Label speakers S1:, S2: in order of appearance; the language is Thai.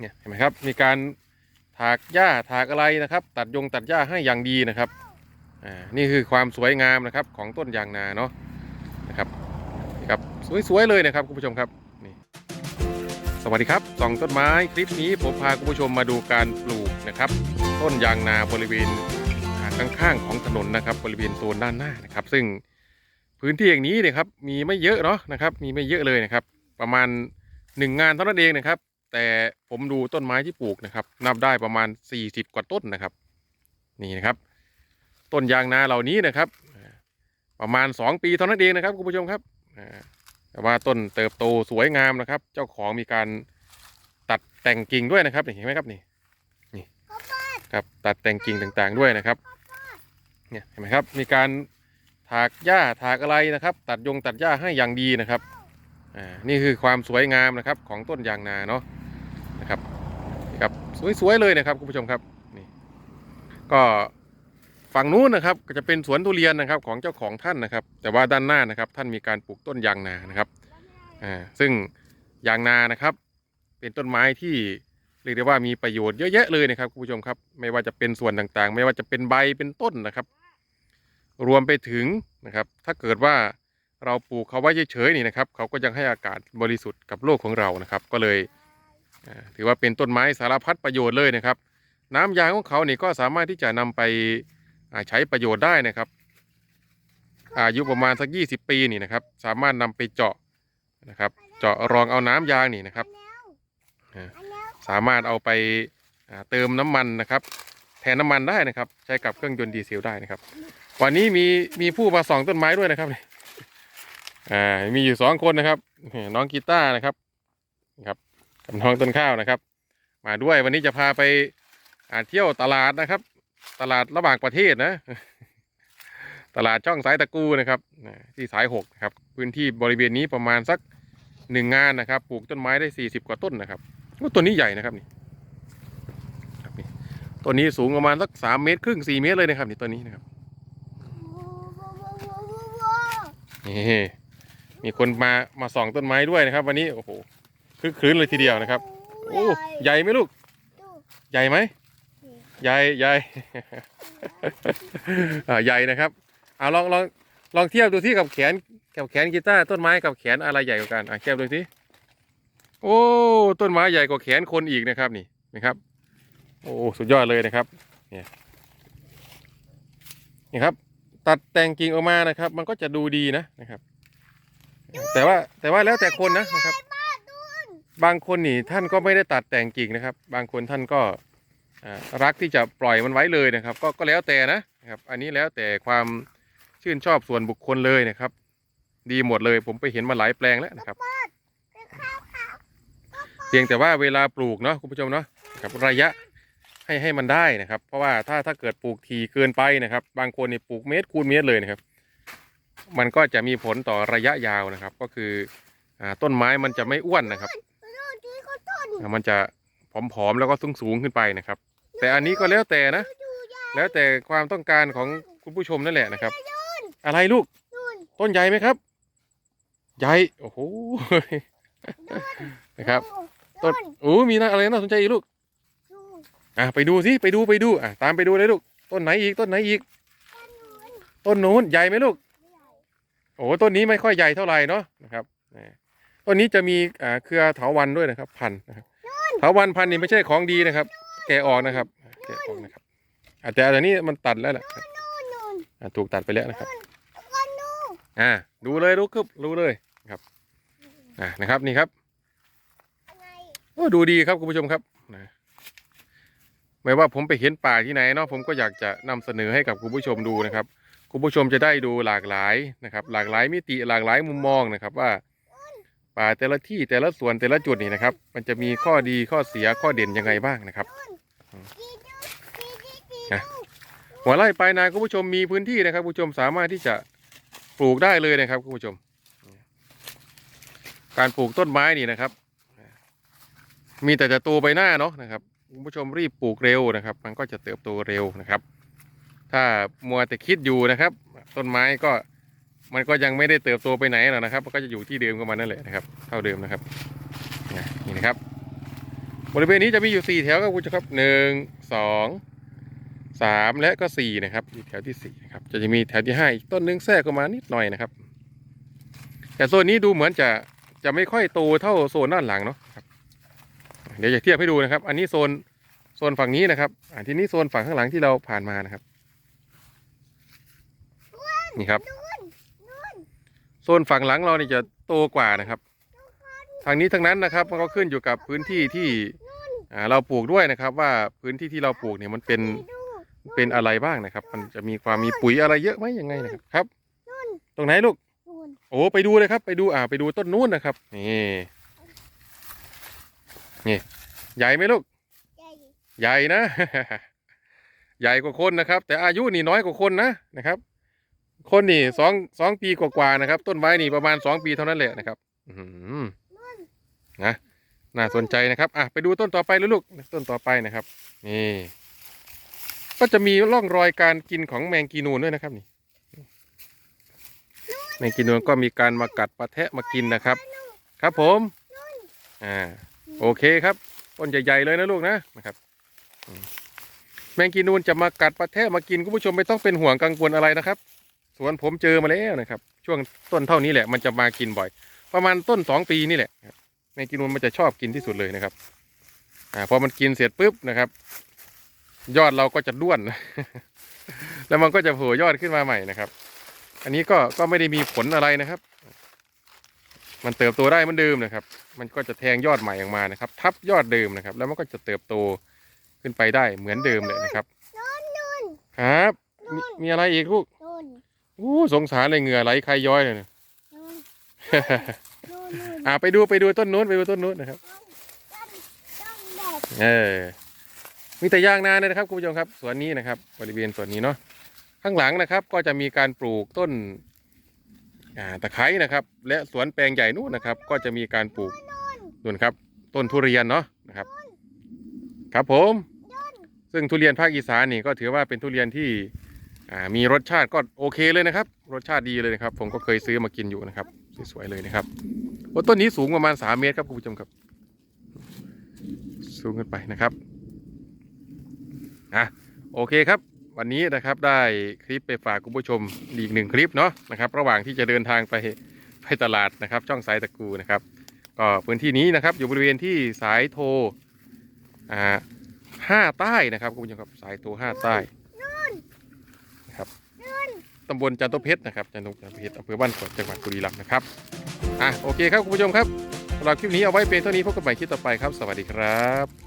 S1: เนี่ยเห็นไหมครับ มีการถากหญ้าถากอะไรนะครับ ตัดยงตัดหญ้าให้อย่างดีนะครับอ่านี่คือความสวยงามนะครับของต้นยางนาเนาะนะครับนี่ครับสวยๆเลยนะครับคุณผู้ชมครับนี่สวัสดีครับส่องต้นไม้คลิปนี้ผมพาคุณผู้ชมมาดูการปลูกนะครับ ต้นยางนาบริเวณอ่าข้างๆของถนนนะครับบริเวณโซนด้านหน้านะครับ ซึ่งพื้นที่อย่างนี้เนี่ยครับมีไม่เยอะเนาะนะครับ มีไม่เยอะเลยนะครับ ประมาณหนึ่งงานเท่านั้นเองนะครับ แต่ผมดูต้นไม้ที่ปลูกนะครับ นับได้ประมาณ 40 กว่าต้นนะครับ นี่นะครับ ต้นยางนาเหล่านี้นะครับ ประมาณ 2 ปีเท่านั้นเองนะครับคุณผู้ชมครับแต่ว่าต้นเติบโตสวยงามนะครับ เจ้าของมีการตัดแต่งกิ่งด้วยนะครับเห็นไหมครับนี่นี่ครับตัดแต่งกิ่งต่างๆด้วยนะครับเนี่ยเห็นไหมครับ มีการถากหญ้าถากอะไรนะครับ ตัดยงตัดหญ้าให้อย่างดีนะครับอ่านี่คือความสวยงามนะครับของต้นยางนาเนาะ นะครับนี่ครับสวยๆเลยนะครับคุณผู้ชมครับนี่ก็ฝั่งนู้นนะครับก็จะเป็นสวนทุเรียนนะครับของเจ้าของท่านนะครับ แต่ว่าด้านหน้านะครับท่านมีการปลูกต้นยางนานะครับอ่าซึ่งยางนานะครับ เป็นต้นไม้ที่เรียกได้ว่ามีประโยชน์เยอะแยะเลยนะครับคุณผู้ชมครับไม่ว่าจะเป็นส่วนต่างๆ ไม่ว่าจะเป็นใบเป็นต้นนะครับ รวมไปถึงนะครับ ถ้าเกิดว่าเราปลูกเขาไว้เฉยๆนี่นะครับเขาก็ยังให้อากาศบริสุทธิ์กับโลกของเรานะครับ ก็เลย ถือว่าเป็นต้นไม้สารพัดประโยชน์เลยนะครับ น้ำยางของเขานี่ก็สามารถที่จะนำไปใช้ประโยชน์ได้นะครับ อายุประมาณสัก 20 ปีนี่นะครับ สามารถนำไปเจาะนะครับ เจาะรองเอาน้ำยางนี่นะครับสามารถเอาไปเติมน้ำมันนะครับ แทนน้ำมันได้นะครับ ใช้กับเครื่องยนต์ดีเซลได้นะครับ วันนี้มีมีผู้มาส่องต้นไม้ด้วยนะครับอ่ามีอยู่สองคนนะครับน้องกีตาร์นะครับนะครับ กับน้องต้นข้าวนะครับ มาด้วยวันนี้จะพาไปอาเที่ยวตลาดนะครับ ตลาดระหว่างประเทศนะ ตลาดช่องสายตะกูนะครับที่สายหกนะครับ พื้นที่บริเวณนี้ประมาณสักหนึ่งงานนะครับ ปลูกต้นไม้ได้สี่สิบกว่าต้นนะครับต้นนี้ใหญ่นะครับนี่ครับนี่ต้นนี้สูงประมาณสักสามเมตรครึ่งสี่เมตรเลยนะครับนี่ต้นนี้นะครับนี่มีคนมามาส่องต้นไม้ด้วยนะครับ วันนี้โอ้โห คึกคืนเลยทีเดียวนะครับโอ้ใหญ่ไหมลูก ใหญ่ไหมใหญ่ใหญ่อ่าใหญ่นะครับเอาลองลองลองเทียบดูที่กับแขนกับแขนกีตาร์ต้นไม้กับแขนอะไรใหญ่กว่ากันอะเทียบดูสิโอ้ต้นไม้ใหญ่กว่าแขนคนอีกนะครับนี่นะครับ โอ้สุดยอดเลยนะครับเนี่ยนี่ครับ ตัดแต่งกิ่งออกมานะครับ มันก็จะดูดีนะนะครับ แต่ว่าแต่ว่าแล้วแต่คนนะนะครับ บางคนนี่ท่านก็ไม่ได้ตัดแต่งกิ่งนะครับ บางคนท่านก็รักที่จะปล่อยมันไว้เลยนะครับ ก็ก็แล้วแต่นะครับ อันนี้แล้วแต่ความชื่นชอบส่วนบุคคลเลยนะครับ ดีหมดเลยผมไปเห็นมาหลายแปลงแล้วนะครับ เพียงแต่ว่าเวลาปลูกเนาะคุณผู้ชมเนาะนะครับระยะให้ให้มันได้นะครับ เพราะว่าถ้าถ้าเกิดปลูกทีเกินไปนะครับ บางคนนี่ปลูกเมตรคูณเมตรเลยนะครับ มันก็จะมีผลต่อระยะยาวนะครับ ก็คืออ่าต้นไม้มันจะไม่อ้วนนะครับ อ่ามันจะผอมๆแล้วก็สูงๆขึ้นไปนะครับ แต่อันนี้ก็แล้วแต่นะ แล้วแต่ความต้องการของคุณผู้ชมนั่นแหละนะครับ อะไรลูก ต้นใหญ่ไหมครับ ใหญ่ โอ้โห นะครับ ต้นโอ้มีนะอะไรน่าสนใจอีกลูก อะไปดูสิ ไปดูไปดู อะตามไปดูเลยลูก ต้นไหนอีก ต้นไหนอีก ต้นนู้นใหญ่ไหมลูก โอ้ต้นนี้ไม่ค่อยใหญ่เท่าไหร่เนาะนะครับอ่า ต้นนี้จะมีอ่าเครือเถาวันด้วยนะครับ พันธุ์นะครับเถาวันพันธุ์นี่ไม่ใช่ของดีนะครับ แกะออกนะครับ แกะออกนะครับอะแต่อันนี้มันตัดแล้วแหละครับอะถูกตัดไปแล้วนะครับอ่าดูเลยดูครับดูเลยนะครับอ่านะครับนี่ครับโอ้ดูดีครับคุณผู้ชมครับนะไม่ว่าผมไปเห็นป่าที่ไหนเนาะผมก็อยากจะนำเสนอให้กับคุณผู้ชมดูนะครับ คุณผู้ชมจะได้ดูหลากหลายนะครับ หลากหลายมิติหลากหลายมุมมองนะครับ ว่า ป่าแต่ละที่แต่ละส่วนแต่ละจุดนี่นะครับ มันจะมีข้อดีข้อเสียข้อเด่นยังไงบ้างนะครับหัวไร่ปลายนาคุณผู้ชมมีพื้นที่นะครับคุณผู้ชมสามารถที่จะปลูกได้เลยนะครับคุณผู้ชม การปลูกต้นไม้นี่นะครับ มีแต่จะโตไปหน้าเนาะนะครับคุณผู้ชมรีบปลูกเร็วนะครับ มันก็จะเติบโตเร็วนะครับ ถ้ามัวแต่คิดอยู่นะครับ ต้นไม้ก็ มันก็ยังไม่ได้เติบโตไปไหนหรอกนะครับมันก็จะอยู่ที่เดิมของมันนั่นแหละนะครับ เท่าเดิมนะครับนี่นะครับ บริเวณนี้จะมีอยู่สี่แถวครับคุณผู้ชมครับหนึ่งสองสามและก็สี่นะครับนี่แถวที่สี่นะครับ จะจะมีแถวที่ห้าอีกต้นหนึงแทรกเข้ามานิดหน่อยนะครับ แต่โซนนี้ดูเหมือนจะจะไม่ค่อยโตเท่าโซนด้านหลังเนาะครับ เดี๋ยวจะเทียบให้ดูนะครับ อันนี้โซนโซนฝั่งนี้นะครับอ่าทีนี้โซนฝั่งข้างหลังที่เราผ่านมานะครับ นี่ครับ โซนฝั่งหลังเรานี่จะโตกว่านะครับ ทางนี้ทั้งนั้นนะครับมันก็ขึ้นอยู่กับพื้นที่ที่เราปลูกด้วยนะครับ ว่าพื้นที่ที่เราปลูกเนี่ยมันเป็นเป็นอะไรบ้างนะครับ มันจะมีความมีปุ๋ยอะไรเยอะไหมยังไงนะครับครับ ตรงไหนลูกโอ้ไปดูเลยครับ ไปดูอ่าไปดูต้นนู้นนะครับนี่นี่ใหญ่ไหมลูกใหญ่นะ ใหญ่กว่าคนนะครับ แต่อายุนี่น้อยกว่าคนนะนะครับ คนนี่สองสองปีกว่าๆนะครับ ต้นไม้นี่ประมาณสองปีเท่านั้นแหละนะครับอืนะน่าสนใจนะครับอะไปดูต้นต่อไปลูกต้นต่อไปนะครับ นี่ ก็จะมีร่องรอยการกินของแมงกีนูนด้วยนะครับนี่แมงกีนูนก็มีการมากัดมาแทะมากินนะครับ ครับผมอ่าโอเคครับต้นใหญ่ๆเลยนะลูกนะนะครับแมงกีนูนจะมากัดมาแทะมากินคุณผู้ชมไม่ต้องเป็นห่วงกังวลอะไรนะครับ สวนผมเจอมาแล้วนะครับ ช่วงต้นเท่านี้แหละมันจะมากินบ่อย ประมาณต้นสองปีนี่แหละครับแมงกีนูนมันจะชอบกินที่สุดเลยนะครับอ่าพอมันกินเสร็จปุ๊บนะครับ ยอดเราก็จะด้วน แล้วมันก็จะโผล่ยอดขึ้นมาใหม่นะครับ อันนี้ก็ก็ไม่ได้มีผลอะไรนะครับ มันเติบโตได้เหมือนเดิมนะครับ มันก็จะแทงยอดใหม่ออกมานะครับ ทับยอดเดิมนะครับ แล้วมันก็จะเติบโตขึ้นไปได้เหมือนเดิมเลยนะครับ ครับ มีมีอะไรอีกลูก อู้สงสารเลยเหงื่อไหลใครย้อยเลยนะอ่าไปดูไปดูต้นนู้นไปดูต้นนู้นนะครับ เออ มีแต่ยางนาเลยนะครับคุณผู้ชมครับสวนนี้นะครับบริเวณสวนนี้เนาะข้างหลังนะครับ ก็จะมีการปลูกต้นอ่าตะไคร้นะครับ และสวนแปลงใหญ่นู้นนะครับ ก็จะมีการปลูกนู่นครับ ต้นทุเรียนเนาะนะครับ ครับผม ซึ่งทุเรียนภาคอีสานนี่ก็ถือว่าเป็นทุเรียนที่ อ่ามีรสชาติก็โอเคเลยนะครับ รสชาติดีเลยนะครับ ผมก็เคยซื้อมากินอยู่นะครับสวยๆเลยนะครับโอ้ต้นนี้สูงประมาณสามเมตรครับคุณผู้ชมครับ สูงขึ้นไปนะครับอะโอเคครับ วันนี้นะครับได้คลิปไปฝากคุณผู้ชมอีกหนึ่งคลิปเนาะนะครับ ระหว่างที่จะเดินทางไปไปตลาดนะครับ ช่องสายตะกูนะครับ ก็พื้นที่นี้นะครับ อยู่บริเวณที่สายโทรอ่าห้าใต้นะครับคุณผู้ชมครับสายโทรห้าใต้ นะครับตำบลจันทเพชรนะครับจันทเพชรอำเภอบ้านสวนจังหวัดบุรีรัมย์นะครับอะโอเคครับคุณผู้ชมครับสำหรับคลิปนี้เอาไว้เป็นเท่านี้พบกันใหม่คลิปต่อไปครับ สวัสดีครับ